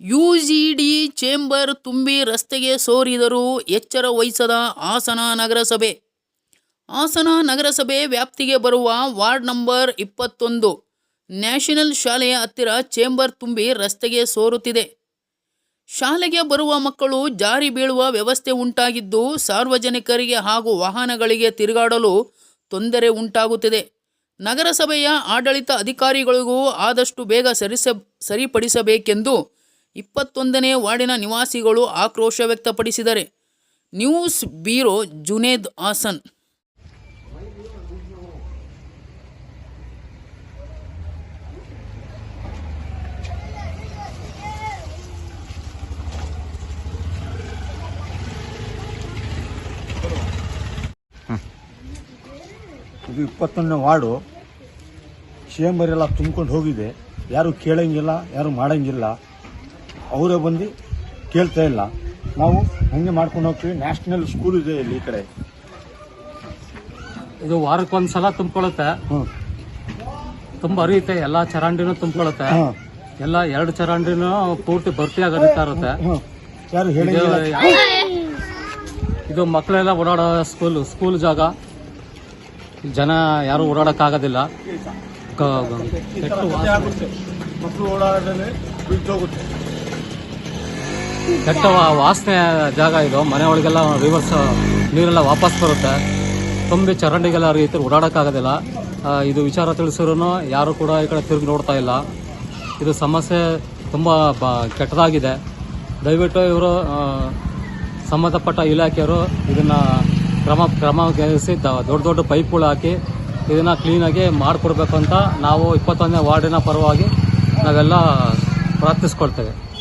UGD chamber ತುಂಬಿ ರಸ್ತೆಗೆ ಸೋರಿದರೂ ಎಚ್ಚರ ವಹಿಸದ ಹಾಸನ ನಗರಸಭೆ. ಹಾಸನ ನಗರಸಭೆ ವ್ಯಾಪ್ತಿಗೆ ಬರುವ ವಾರ್ಡ್ ನಂಬರ್ ಇಪ್ಪತ್ತೊಂದು. ನ್ಯಾಷನಲ್ ಶಾಲೆಯ ಹತ್ತಿರ ಚೇಂಬರ್ ತುಂಬಿ ರಸ್ತೆಗೆ ಸೋರುತ್ತಿದೆ. ಶಾಲೆಗೆ ಬರುವ ಮಕ್ಕಳು ಜಾರಿ ಬೀಳುವ ವ್ಯವಸ್ಥೆ ಉಂಟಾಗಿದ್ದು ಸಾರ್ವಜನಿಕರಿಗೆ ಹಾಗೂ ವಾಹನಗಳಿಗೆ ತಿರುಗಾಡಲು ತೊಂದರೆ ಉಂಟಾಗುತ್ತಿದೆ. ನಗರಸಭೆಯ ಆಡಳಿತ ಅಧಿಕಾರಿಗಳಿಗೂ ಆದಷ್ಟು ಬೇಗ ಸರಿಸ ಸರಿಪಡಿಸಬೇಕೆಂದು ಇಪ್ಪತ್ತೊಂದನೇ ವಾರ್ಡಿನ ನಿವಾಸಿಗಳು ಆಕ್ರೋಶ ವ್ಯಕ್ತಪಡಿಸಿದ್ದಾರೆ ನ್ಯೂಸ್ ಬ್ಯೂರೋ ಜುನೇದ್ ಹಾಸನ್. ಇದು ಇಪ್ಪತ್ತೊಂದನೇ ವಾರ್ಡು. ಚೇಂಬರ್ ಎಲ್ಲ ತುಂಬ್ಕೊಂಡು ಹೋಗಿದೆ. ಯಾರು ಕೇಳಂಗಿಲ್ಲ, ಯಾರು ಮಾಡಂಗಿಲ್ಲ. ಅವರೇ ಬಂದು ಕೇಳ್ತಾ ಇಲ್ಲ. ನಾವು ಹಂಗೆ ಮಾಡ್ಕೊಂಡು ಹೋಗ್ತೀವಿ. ನ್ಯಾಷನಲ್ ಸ್ಕೂಲ್ ಇದೆ ಇಲ್ಲಿ ಈ ಕಡೆ. ಇದು ವಾರಕ್ಕೊಂದ್ಸಲ ತುಂಬಿಕೊಳ್ಳುತ್ತೆ ಹ್ಞೂ ತುಂಬ ಹರಿಯುತ್ತೆ. ಎಲ್ಲ ಚರಂಡಿನೂ ತುಂಬಿಕೊಳ್ಳುತ್ತೆ ಎಲ್ಲ ಎರಡು ಚರಂಡಿನೂ ಪೂರ್ತಿ ಭರ್ತಿಯಾಗಿ ಹರಿತಾ ಇರುತ್ತೆ. ಹ್ಞೂ ಯಾರು ಇದು ಹೇಳಂಗಿಲ್ಲ ಇದು ಮಕ್ಕಳೆಲ್ಲ ಓಡಾಡೋ ಸ್ಕೂಲ್ ಸ್ಕೂಲ್ ಜಾಗ. ಇಲ್ಲಿ ಜನ ಯಾರು ಓಡಾಡಕ್ಕಾಗೋದಿಲ್ಲ. ಕ- ಕೆಟ್ಟ ವಾಸನೆ- ಮಕ್ಕಳು ಓಡಾಡೋದ್ರೆ ಬಿದ್ದೋಗುತ್ತೆ. ಕೆಟ್ಟ ವಾಸನೆ ಜಾಗ ಇದು. ಮನೆ ಒಳಗೆಲ್ಲ ರಿವರ್ಸ್ ನೀರೆಲ್ಲ ವಾಪಸ್ ಬರುತ್ತೆ. ತುಂಬಿ ಚರಂಡಿಗೆಲ್ಲ ರೀತಿ ಓಡಾಡೋಕ್ಕಾಗೋದಿಲ್ಲ. ಇದು ವಿಚಾರ ತಿಳಿಸಿದ್ರು ಯಾರು ಕೂಡ ಈ ಕಡೆ ತಿರುಗಿ ನೋಡ್ತಾ ಇಲ್ಲ. ಇದು ಸಮಸ್ಯೆ ತುಂಬ ಬ, ಕೆಟ್ಟದಾಗಿದೆ. ದಯವಿಟ್ಟು ಇವರು ಸಂಬಂಧಪಟ್ಟ ಇಲಾಖೆಯವರು ಇದನ್ನು ಕ್ರಮ ಕ್ರಮ ವಹಿಸಿ ದ- ದೊಡ್ಡ ದೊಡ್ಡ ಪೈಪ್ಗಳು ಹಾಕಿ ಇದನ್ನು ಕ್ಲೀನಾಗಿ ಮಾಡಿಕೊಡ್ಬೇಕು ಅಂತ ನಾವು ಇಪ್ಪತ್ತೊಂದನೇ ವಾರ್ಡಿನ ಪರವಾಗಿ ನಾವೆಲ್ಲ ಪ್ರಾರ್ಥಿಸ್ಕೊಳ್ತೇವೆ.